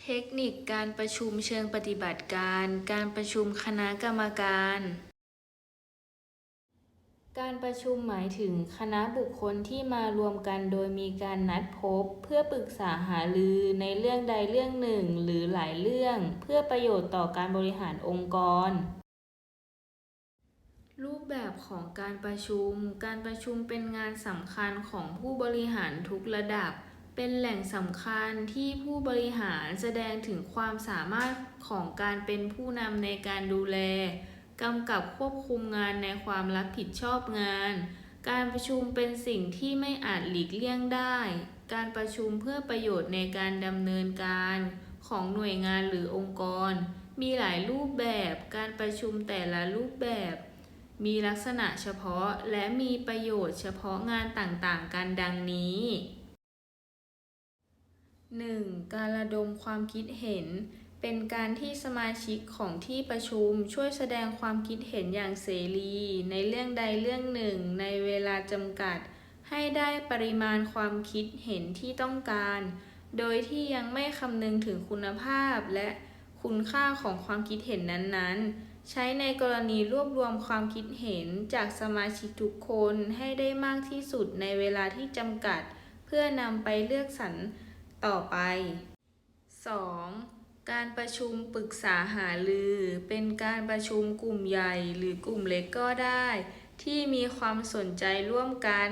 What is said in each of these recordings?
เทคนิคการประชุมเชิงปฏิบัติการ การประชุมคณะกรรมการการประชุมหมายถึงคณะบุคคลที่มารวมกันโดยมีการนัดพบ เพื่อปรึกษาหารือในเรื่องใดเรื่องหนึ่งหรือหลายเรื่อง เพื่อประโยชน์ต่อการบริหารองค์กร รูปแบบของการประชุม การประชุมเป็นงานสำคัญของผู้บริหารทุกระดับ เป็นแหล่งสำคัญที่ผู้บริหารแสดงถึงความสามารถของการเป็นผู้นำในการดูแลกำกับควบคุมงานในความรับผิดชอบงาน การประชุมเป็นสิ่งที่ไม่อาจหลีกเลี่ยงได้ การประชุมเพื่อประโยชน์ในการดำเนินการของหน่วยงานหรือองค์กร มีหลายรูปแบบ การประชุมแต่ละรูปแบบ มีลักษณะเฉพาะและมีประโยชน์เฉพาะงานต่างๆ กันดังนี้ 1. การระดมความคิดเห็น เป็นการที่สมาชิกของที่ประชุมช่วยแสดงความคิดเห็นอย่างเสรี ในเรื่องใดเรื่องหนึ่ง ในเวลาจำกัด ให้ได้ปริมาณความคิดเห็นที่ต้องการ โดยที่ยังไม่คำนึงถึงคุณภาพและคุณค่าของความคิดเห็นนั้นๆ ใช้ในกรณีรวบรวมความคิดเห็นจากสมาชิกทุกคนให้ได้มากที่สุดในเวลาที่จำกัด เพื่อนำไปเลือกสรรต่อไป 2. การประชุมปรึกษาหารือ เป็นการประชุมกลุ่มใหญ่หรือกลุ่มเล็กก็ได้ ที่มีความสนใจร่วมกัน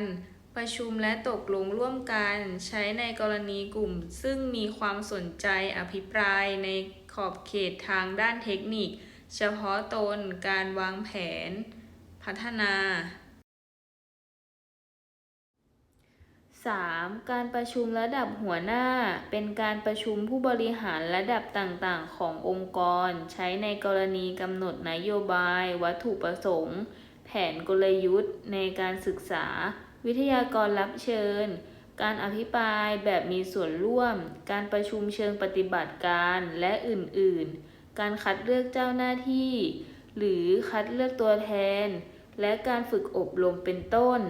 ประชุมและตกลงร่วมกัน ใช้ในกรณีกลุ่ม ซึ่งมีความสนใจอภิปรายในขอบเขตทางด้านเทคนิค เฉพาะตนการวางแผน พัฒนา 3. การประชุมระดับหัวหน้า เป็นการประชุมผู้บริหารระดับต่างๆ ขององค์กร ใช้ในกรณีกำหนดนโยบาย วัตถุประสงค์ แผนกลยุทธ์ ในการศึกษา วิทยากรรับเชิญ การอภิปรายแบบมีส่วนร่วม การประชุมเชิงปฏิบัติการและอื่น ๆ การคัดเลือกเจ้าหน้าที่ หรือคัดเลือกตัวแทน และการฝึกอบรมเป็นต้น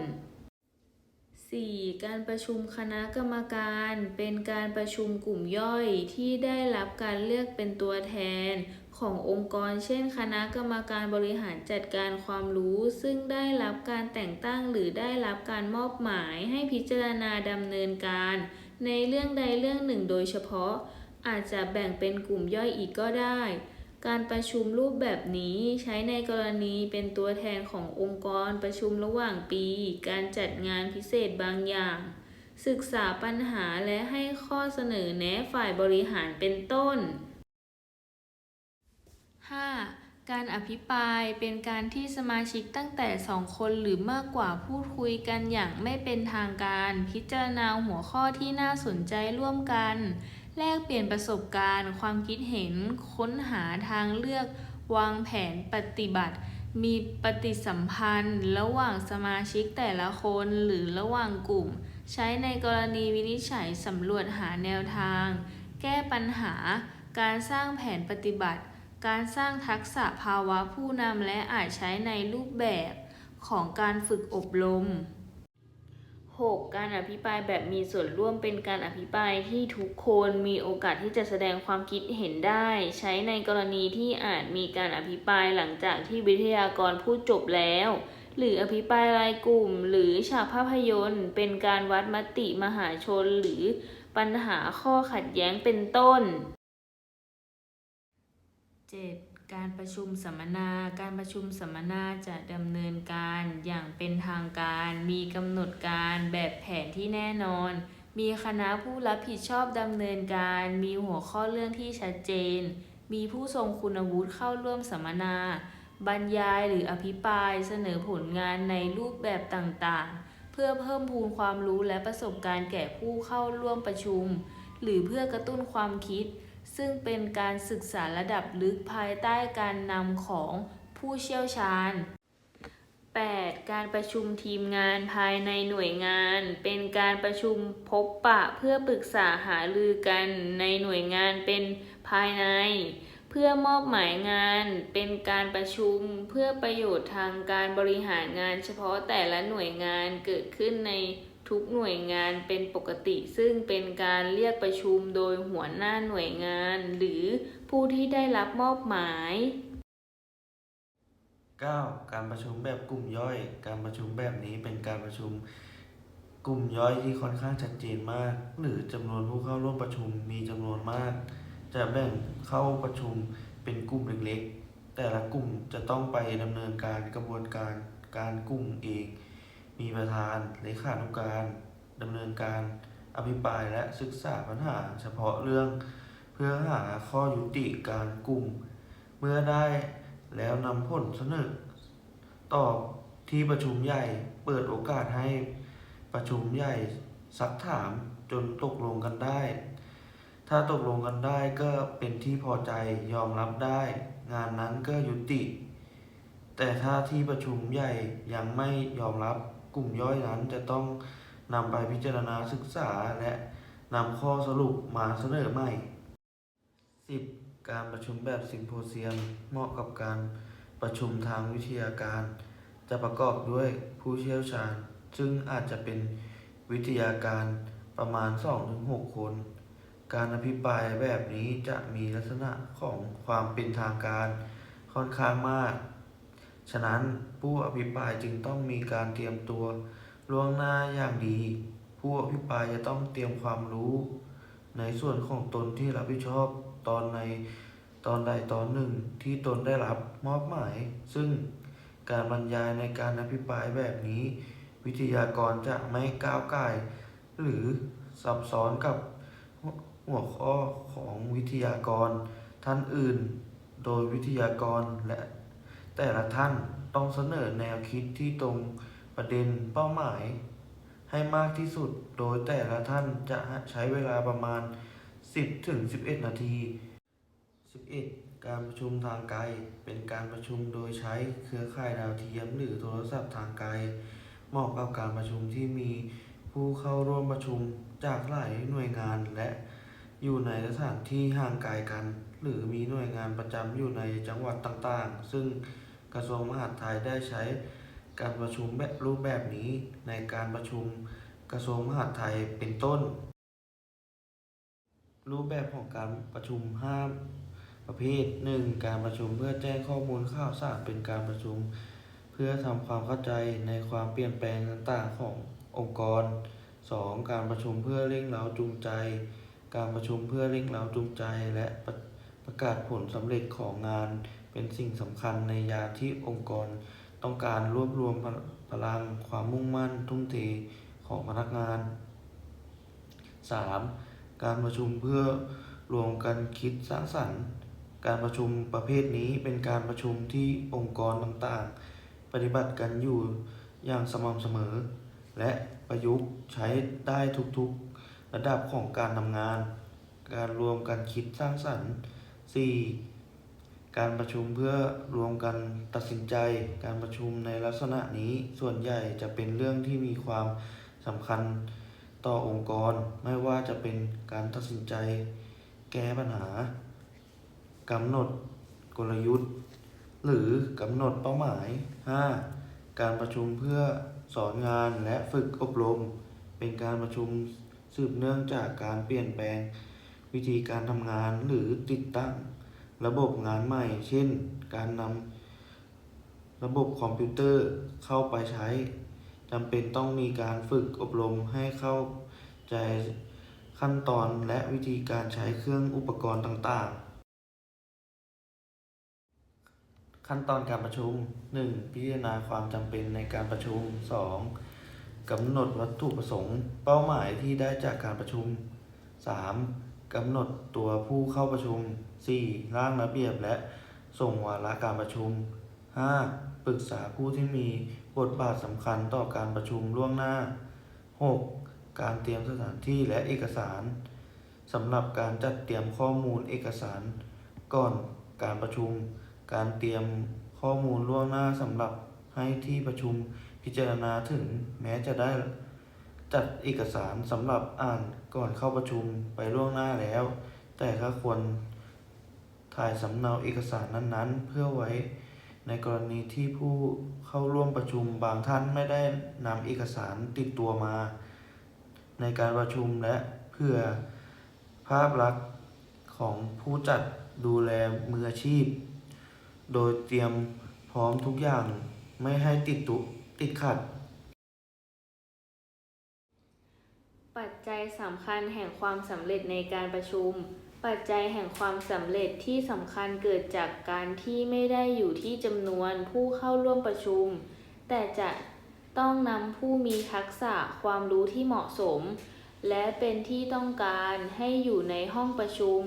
4. การประชุมคณะกรรมการ เป็นการประชุมกลุ่มย่อยที่ได้รับการเลือกเป็นตัวแทนขององค์กร เช่น คณะกรรมการบริหารจัดการความรู้ ซึ่งได้รับการแต่งตั้งหรือได้รับการมอบหมายให้พิจารณาดำเนินการ ในเรื่องใดเรื่องหนึ่งโดยเฉพาะ อาจจะแบ่งเป็นกลุ่มย่อยอีกก็ได้ การประชุมรูปแบบนี้ใช้ในกรณีเป็นตัวแทนขององค์กรประชุมระหว่างปี การจัดงานพิเศษบางอย่าง ศึกษาปัญหาและให้ข้อเสนอแนะฝ่ายบริหารเป็นต้น 5. การอภิปรายเป็นการที่สมาชิกตั้งแต่สองคนหรือมากกว่าพูดคุยกันอย่างไม่เป็นทางการ พิจารณาหัวข้อที่น่าสนใจร่วมกัน แลกเปลี่ยนประสบการณ์ ความคิดเห็นค้นหาทางเลือก วางแผนปฏิบัติ มีปฏิสัมพันธ์ ระหว่างสมาชิกแต่ละคนหรือระหว่างกลุ่ม ใช้ในกรณีวินิจฉัยสำรวจหาแนวทาง แก้ปัญหา การสร้างแผนปฏิบัติ การสร้างทักษะภาวะผู้นำและอาจใช้ในรูปแบบของการฝึกอบรม 6. การอภิปรายแบบมีส่วนร่วมเป็นการอภิปรายที่ทุกคนมีโอกาสที่จะแสดงความคิดเห็นได้ ใช้ในกรณีที่อาจมีการอภิปรายหลังจากที่วิทยากรพูดจบแล้ว หรืออภิปรายรายกลุ่ม หรือฉากภาพยนตร์ เป็นการวัดมติมหาชน หรือปัญหาข้อขัดแย้งเป็นต้น 7. การประชุมสัมมนา การประชุมสัมมนาจะดำเนินการอย่างเป็นทางการ มีกำหนดการแบบแผนที่แน่นอน มีคณะผู้รับผิดชอบดำเนินการ มีหัวข้อเรื่องที่ชัดเจน มีผู้ทรงคุณวุฒิเข้าร่วมสัมมนา บรรยายหรืออภิปรายเสนอผลงานในรูปแบบต่างๆ เพื่อเพิ่มพูนความรู้และประสบการณ์แก่ผู้เข้าร่วมประชุม หรือเพื่อกระตุ้นความคิด ซึ่งเป็นการศึกษาระดับลึกภายใต้การนำของผู้เชี่ยวชาญ 8. การประชุมทีมงานภายในหน่วยงาน เป็นการประชุมพบปะเพื่อปรึกษาหารือกันในหน่วยงานเป็นภายใน เพื่อมอบหมายงาน เป็นการประชุมเพื่อประโยชน์ทางการบริหารงานเฉพาะแต่ละหน่วยงานเกิดขึ้นใน ทุกหน่วยงานเป็นปกติ ซึ่งเป็นการเรียกประชุมโดยหัวหน้าหน่วยงาน หรือผู้ที่ได้รับมอบหมาย 9. การประชุมแบบกลุ่มย่อย การประชุมแบบนี้เป็นการประชุมกลุ่มย่อยที่ค่อนข้างชัดเจนมาก หรือจำนวนผู้เข้าร่วมประชุมมีจำนวนมาก จะแบ่งเข้าประชุมเป็นกลุ่มเล็กๆ แต่ละกลุ่มจะต้องไปดำเนินการกระบวนการการกลุ่มเอง มีประธานเลขานุการดำเนินการอภิปรายและศึกษาปัญหาเฉพาะเรื่อง เพื่อหาข้อยุติการกลุ่ม เมื่อได้แล้วนำผลเสนอตอบที่ประชุมใหญ่เปิดโอกาสให้ประชุมใหญ่ซักถามจนตกลงกันได้ ถ้าตกลงกันได้ก็เป็นที่พอใจยอมรับได้ งานนั้นก็ยุติ แต่ถ้าที่ประชุมใหญ่ยังไม่ยอมรับ กลุ่มย่อยนั้นจะต้องนำไปพิจารณาศึกษาและนำข้อสรุปมาเสนอใหม่ 10. การประชุมแบบซิมโพเซียมเหมาะกับการประชุมทางวิทยาการ จะประกอบด้วยผู้เชี่ยวชาญ ซึ่งอาจจะเป็นวิทยาการประมาณ 2-6 คน การอภิปรายแบบนี้จะมีลักษณะของความเป็นทางการค่อนข้างมาก ฉะนั้นผู้อภิปรายจึงต้องมีการเตรียมตัวล่วงหน้าอย่างดี ผู้อภิปรายจะต้องเตรียมความรู้ ในส่วนของตนที่รับผิดชอบตอนในตอนใดตอนหนึ่งที่ตนได้รับมอบหมาย ซึ่งการบรรยายในการอภิปรายแบบนี้ วิทยากรจะไม่ก้าวไก่หรือซับซ้อนกับหัวข้อของวิทยากรท่านอื่น โดยวิทยากรและ แต่ละท่านต้องเสนอแนวคิดที่ตรงประเด็นเป้าหมาย ให้มากที่สุด โดยแต่ละท่านจะใช้เวลาประมาณ 10 ถึง 11 นาที 11. การประชุมทางไกล เป็นการประชุมโดยใช้เครือข่ายดาวเทียมหรือโทรศัพท์ทางไกล เหมาะกับการประชุมที่มีผู้เข้าร่วมประชุมจากหลายหน่วยงานและอยู่ในสถานที่ห่างไกลกัน หรือมีหน่วยงานประจำอยู่ในจังหวัดต่างๆ ซึ่ง กระทรวงมหาดไทยได้ใช้การประชุมแบบรูปแบบนี้ในการประชุมกระทรวงมหาดไทยเป็นต้น รูปแบบของการประชุม5ประเภท 1. การประชุมเพื่อแจ้งข้อมูลข่าวสารเป็นการประชุม เพื่อทำความเข้าใจในความเปลี่ยนแปลงต่างๆขององค์กร 2. การประชุมเพื่อเร่งเร้าจูงใจ การประชุมเพื่อเร่งเร้าจูงใจและประประกาศผลสำเร็จของงาน เป็นสิ่งสำคัญในยามที่องค์กรต้องการรวบรวมพลพลังความมุ่งมั่นทุ่มเทของพนักงาน 3. การประชุมเพื่อรวมกันคิดสร้างสรรค์ การประชุมประเภทนี้เป็นการประชุมที่องค์กรต่างๆ ปฏิบัติกันอยู่อย่างสม่ำเสมอ และประยุกต์ใช้ได้ทุกๆ ระดับของการทำงาน การรวมกันคิดสร้างสรรค์ 4. การประชุมเพื่อรวมกันตัดสินใจ การประชุมในลักษณะนี้ส่วนใหญ่จะเป็นเรื่องที่มีความสำคัญต่อองค์กร ไม่ว่าจะเป็นการตัดสินใจ แก้ปัญหากำหนดกลยุทธ์ หรือกำหนดเป้าหมาย 5. การประชุมเพื่อสอนงานและฝึกอบรม เป็นการประชุมสืบเนื่องจากการเปลี่ยนแปลง วิธีการทำงานหรือติดตั้ง ระบบงานใหม่ เช่น การนำระบบคอมพิวเตอร์เข้าไปใช้จำเป็นต้องมีการฝึกอบรมให้เข้าใจขั้นตอนและวิธีการใช้เครื่องอุปกรณ์ต่างๆ ขั้นตอนการประชุม 1. พิจารณาความจำเป็นในการประชุม 2. กำหนดวัตถุประสงค์ เป้าหมายที่ได้จากการประชุม 3. กำหนดตัวผู้เข้าประชุม 4. ร่างระเบียบและส่งวาระการประชุม 5. ปรึกษาผู้ที่มีบทบาทสำคัญต่อการประชุมล่วงหน้า 6. การเตรียมสถานที่และเอกสารสำหรับการจัดเตรียมข้อมูลเอกสาร ก่อนการประชุม การเตรียมข้อมูลล่วงหน้าสำหรับให้ที่ประชุมพิจารณาถึงแม้จะได้ จัดเอกสารสำหรับอ่านก่อนเข้าประชุมไปล่วงหน้าแล้ว แต่ก็ควรถ่ายสำเนาเอกสารนั้นๆ เพื่อไว้ในกรณีที่ผู้เข้าร่วมประชุมบางท่านไม่ได้นำเอกสารติดตัวมา ในการประชุมและเพื่อภาพลักษณ์ของผู้จัดดูแลมืออาชีพ โดยเตรียมพร้อมทุกอย่างไม่ให้ติดตุติดขัด ปัจจัยสำคัญแห่งความสำเร็จในการประชุม ปัจจัยแห่งความสำเร็จที่สำคัญเกิดจากการที่ไม่ได้อยู่ที่จำนวนผู้เข้าร่วมประชุม แต่จะต้องนำผู้มีทักษะความรู้ที่เหมาะสม และเป็นที่ต้องการให้อยู่ในห้องประชุม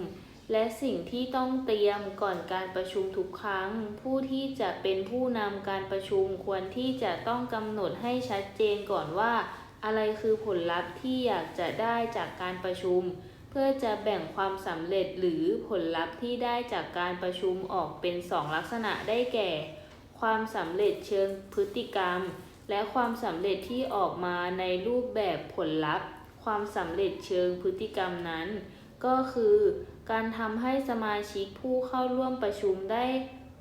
และสิ่งที่ต้องเตรียมก่อนการประชุมทุกครั้ง ผู้ที่จะเป็นผู้นำการประชุมควรที่จะต้องกำหนดให้ชัดเจนก่อนว่า อะไรคือผลลัพธ์ที่อยากจะได้จากการประชุม เพื่อจะแบ่งความสำเร็จหรือผลลัพธ์ที่ได้จากการประชุมออกเป็นสองลักษณะได้แก่ ความสำเร็จเชิงพฤติกรรม และความสำเร็จที่ออกมาในรูปแบบผลลัพธ์ ความสำเร็จเชิงพฤติกรรมนั้น ก็คือ การทำให้สมาชิกผู้เข้าร่วมประชุมได้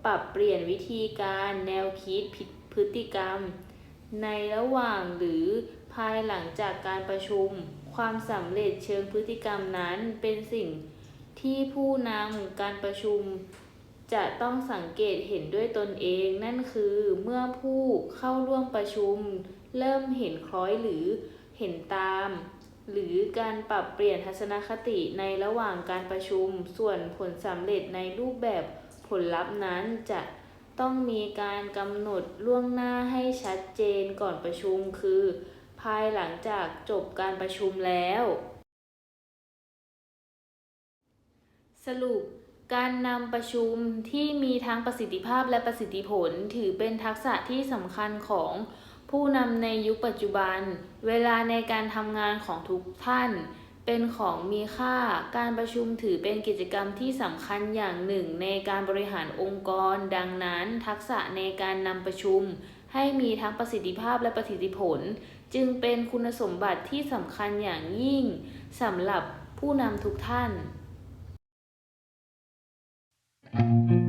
ปรับเปลี่ยนวิธีการแนวคิดผิดพฤติกรรม ในระหว่างหรือ ภายหลังจากการประชุม ความสำเร็จเชิงพฤติกรรมนั้นเป็นสิ่งที่ผู้นำการประชุม จะต้องสังเกตเห็นด้วยตนเองนั่นคือเมื่อผู้เข้าร่วมประชุม เริ่มเห็นคล้อยหรือเห็นตาม หรือการปรับเปลี่ยนทัศนคติในระหว่างการประชุม ส่วนผลสำเร็จในรูปแบบผลลัพธ์นั้นจะต้องมีการกำหนดล่วงหน้าให้ชัดเจนก่อนประชุมคือายหลังจากจบการประชุมแล้ว สรุป การนำประชุมที่มีทั้งประสิทธิภาพและประสิทธิผลถือเป็นทักษะที่สำคัญของผู้นำในยุคปัจจุบัน เวลาในการทำงานของทุกท่าน เป็นของมีค่า การประชุมถือเป็นกิจกรรมที่สำคัญอย่างหนึ่ง ในการบริหารองค์กร ดังนั้นทักษะในการนำประชุม ให้มีทั้งประสิทธิภาพและประสิทธิผล จึงเป็นคุณสมบัติที่สำคัญอย่างยิ่งสำหรับผู้นำทุกท่าน Thank